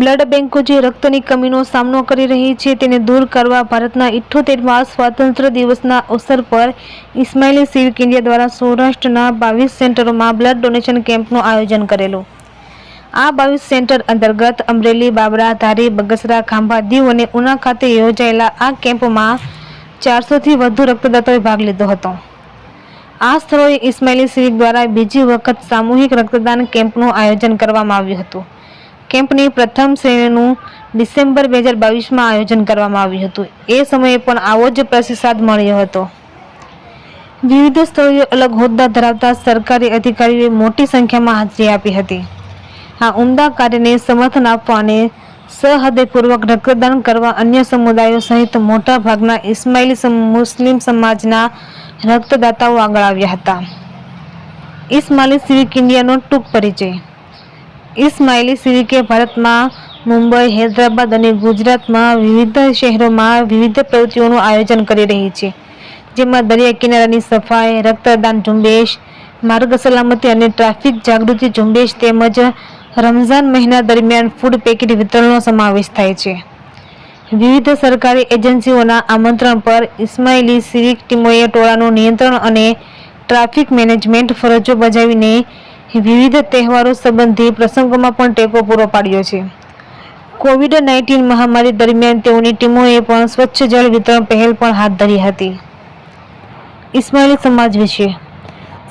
Blood બેંકો જે રક્તની કમીનો સામનો કરી રહી છે, તેને દૂર કરવા ભારતના ઇઠ્ઠોતેરમાં સ્વાતંત્ર્ય દિવસના અવસર પર ઇસ્માઇલી સિવિક ઇન્ડિયા દ્વારા સૌરાષ્ટ્રના બાવીસ સેન્ટરોમાં બ્લડ ડોનેશન કેમ્પનું આયોજન કરેલું. આ બાવીસ સેન્ટર અંતર્ગત અમરેલી, બાબરા, ધારી, બગસરા, ખાંભા દીવ અને ઉના ખાતે યોજાયેલા આ કેમ્પમાં ચારસોથી વધુ રક્તદાતાઓએ ભાગ લીધો હતો. આ સ્થળોએ ઇસ્માઇલી સિવિક દ્વારા બીજી વખત સામૂહિક રક્તદાન કેમ્પનું આયોજન કરવામાં આવ્યું હતું. કેમ્પની પ્રથમ શ્રેણીનું ડિસેમ્બર બે હજાર બાવીસમાં આયોજન કરવામાં આવ્યું હતું. એ સમયે પણ આવો જ પ્રતિસાદ મળ્યો હતો. વિવિધ સ્થળોએ અલગ હોદ્દા ધરાવતા સરકારી અધિકારીઓએ મોટી સંખ્યામાં હાજરી આપી હતી. આ ઉમદા કાર્યને સમર્થન આપવા અને સહૃદયપૂર્વક રક્તદાન કરવા અન્ય સમુદાયો સહિત મોટા ભાગના ઇસ્માઇલી મુસ્લિમ સમાજના રક્તદાતાઓ આગળ આવ્યા હતા. ઇસ્માઇલી સિવિક ઇન્ડિયાનો ટૂંક પરિચય. ઇસ્માઇલી સિદ્દીકે ભારતમાં મુંબઈ, હૈદરાબાદ અને ગુજરાતમાં વિવિધ શહેરોમાં વિવિધ પ્રવૃત્તિઓનું આયોજન કરી રહી છે. જેમાં દરિયા કિનારાની સફાઈ, રક્તદાન ઝુંબેશ, માર્ગ સલામતી અને ટ્રાફિક જાગૃતિ ઝુંબેશ તેમજ રમઝાન મહિના દરમિયાન ફૂડ પેકેટ વિતરણનો સમાવેશ થાય છે. વિવિધ સરકારી એજન્સીઓના આમંત્રણ પર ઇસ્માઇલી સિવિક ટીમોએ ટોળાનું નિયંત્રણ અને ટ્રાફિક મેનેજમેન્ટ ફરજો બજાવીને વિવિધ તહેવારો સંબંધી પ્રસંગોમાં પણ ટેકો પૂરો પાડ્યો છે. કોવિડ નાઇન્ટીન મહામારી દરમિયાન તેઓની ટીમોએ પણ સ્વચ્છ જળ વિતરણ પહેલ પણ હાથ ધરી હતી. ઇસ્માઇલી સમાજ વિશે.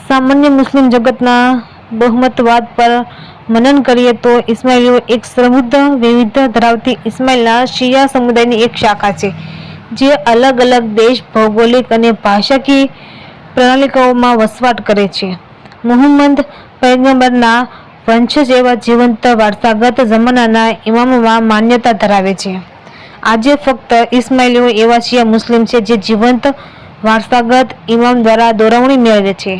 સામાન્ય મુસ્લિમ જગતના બહુમતવાદ પર મનન કરીએ તો ઇસ્માઇલીઓ એક સમૃદ્ધ, વિવિધ ધરાવતી ઇસ્માઇલના શિયા સમુદાયની એક શાખા છે, જે અલગ અલગ દેશ, ભૌગોલિક અને ભાષાકીય પ્રણાલિકાઓમાં વસવાટ કરે છે. મુહમ્મદ પૈગંબરના વંશજ એવા જીવંત વારસાગત જમાનાના ઇમામમાં માન્યતા ધરાવે છે. આજે ફક્ત ઇસ્માઇલીઓ એવા શિયા મુસ્લિમ છે જે જીવંત વારસાગત ઇમામ દ્વારા દોરવણી મેળવે છે.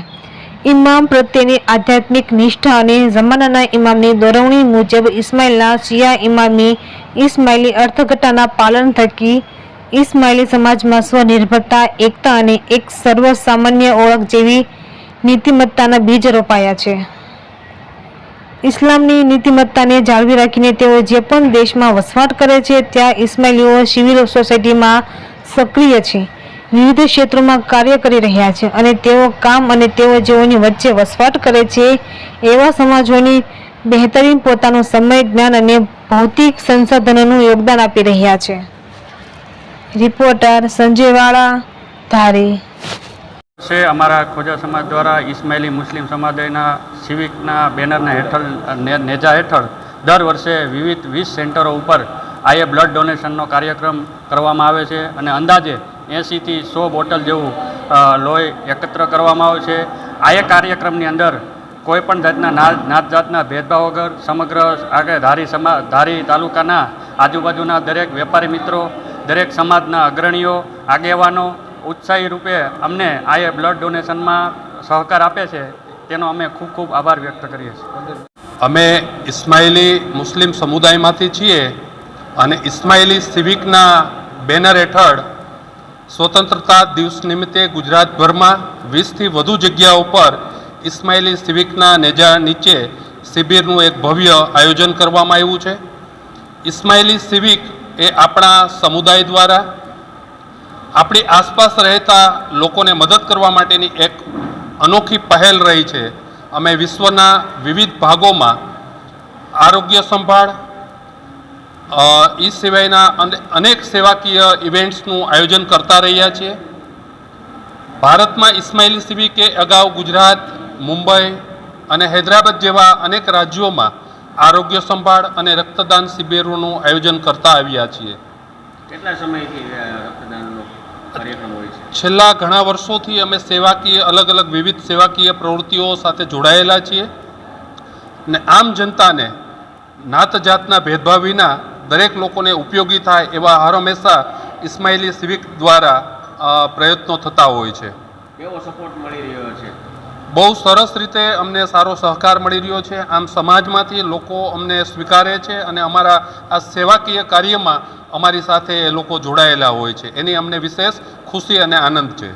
ઇમામ પ્રત્યેની આધ્યાત્મિક નિષ્ઠા અને જમાનાના ઇમામની દોરવણી મુજબ ઇસ્માઇલના શિયા ઇમામી ઇસ્માઇલી અર્થઘટાના પાલન થકી ઇસ્માઇલી સમાજમાં સ્વનિર્ભરતા, એકતા અને એક સર્વસામાન્ય ઓળખ જેવી નીતિમત્તાના બીજ રોપાયા છે. ઇસ્લામની નીતિમત્તાને જાળવી રાખીને તેઓ જે પણ દેશમાં વસવાટ કરે છે, ત્યાં ઇસ્માઇલીઓ સિવિલ સોસાયટીમાં સક્રિય છે. વિવિધ ક્ષેત્રોમાં કાર્ય કરી રહ્યા છે અને તેઓ કામ અને તેઓ જેઓની વચ્ચે વસવાટ કરે છે, એવા સમાજોની બહેતરીન પોતાનો સમય, જ્ઞાન અને ભૌતિક સંસાધનોનું યોગદાન આપી રહ્યા છે. રિપોર્ટર સંજયવાળા, ધારી છે અમારા ખોજા સમાજ દ્વારા ઇસ્માઇલી મુસ્લિમ સમુદાયના સિવિકના બેનરના હેઠળ નેજા હેઠળ દર વર્ષે વિવિધ વીસ સેન્ટરો ઉપર આઈએ બ્લડ ડોનેશનનો કાર્યક્રમ કરવામાં આવે છે અને અંદાજે એંસીથી સો બોટલ જેવું લોહી એકત્ર કરવામાં આવે છે. આયે કાર્યક્રમની અંદર કોઈપણ જાતના નાત જાતના ભેદભાવ વગર સમગ્ર આગળ ધારી સમા, ધારી તાલુકાના આજુબાજુના દરેક વેપારી મિત્રો, દરેક સમાજના અગ્રણીઓ, આગેવાનો ઉત્સાહી રૂપે અમને આ બ્લડ ડોનેશનમાં સહકાર આપે છે, તેનો અમે ખૂબ ખૂબ આભાર વ્યક્ત કરીએ છીએ. અમે ઇસ્માઇલી મુસ્લિમ સમુદાયમાંથી છીએ અને ઇસ્માઇલી સિવિકના બેનર હેઠળ સ્વતંત્રતા દિવસ નિમિત્તે ગુજરાતભરમાં વીસથી વધુ જગ્યાઓ પર ઇસ્માઇલી સિવિકના નેજા નીચે શિબિરનું એક ભવ્ય આયોજન કરવામાં આવ્યું છે. ઇસ્માઇલી સિવિક એ આપણા સમુદાય દ્વારા આપણી આસપાસ રહેતા લોકોને મદદ કરવા માટેની એક અનોખી પહેલ રહી છે. અમે વિશ્વના વિવિધ ભાગોમાં આરોગ્ય સંભાળ એ સિવાયના અને- અનેક સેવાકીય ઇવેન્ટ્સનું આયોજન કરતા રહ્યા છીએ. ભારતમાં ઇસ્માઇલી સિવિકે અગાઉ ગુજરાત મુંબઈ અને હૈદરાબાદ જેવા અનેક રાજ્યોમાં આરોગ્ય સંભાળ અને રક્તદાન શિબિરોનું આયોજન કરતા આવ્યા છીએ. કેટલા સમયથી અ, રક્તદાનનો કાર્યક્રમ હોય છે. છેલ્લા ઘણા વર્ષોથી અમે સેવાકીય અલગ અલગ વિવિધ સેવાકીય પ્રવૃત્તિઓ સાથે જોડાયેલા છીએ ને આમ જનતાને નાત જાતના ભેદભાવ વિના દરેક લોકોને ઉપયોગી થાય એવા હર હંમેશા ઇસ્માઇલી સિવિક દ્વારા પ્રયત્નો થતા હોય છે. કેવો સપોર્ટ મળી રહ્યો છે? બહુ સરસ રીતે અમને સારો સહકાર મળી રહ્યો છે. આમ સમાજમાંથી લોકો અમને સ્વીકારે છે અને અમારા આ સેવાકીય કાર્યમાં અમારી સાથે એ લોકો જોડાયેલા હોય છે. એની અમને વિશેષ ખુશી અને આનંદ છે.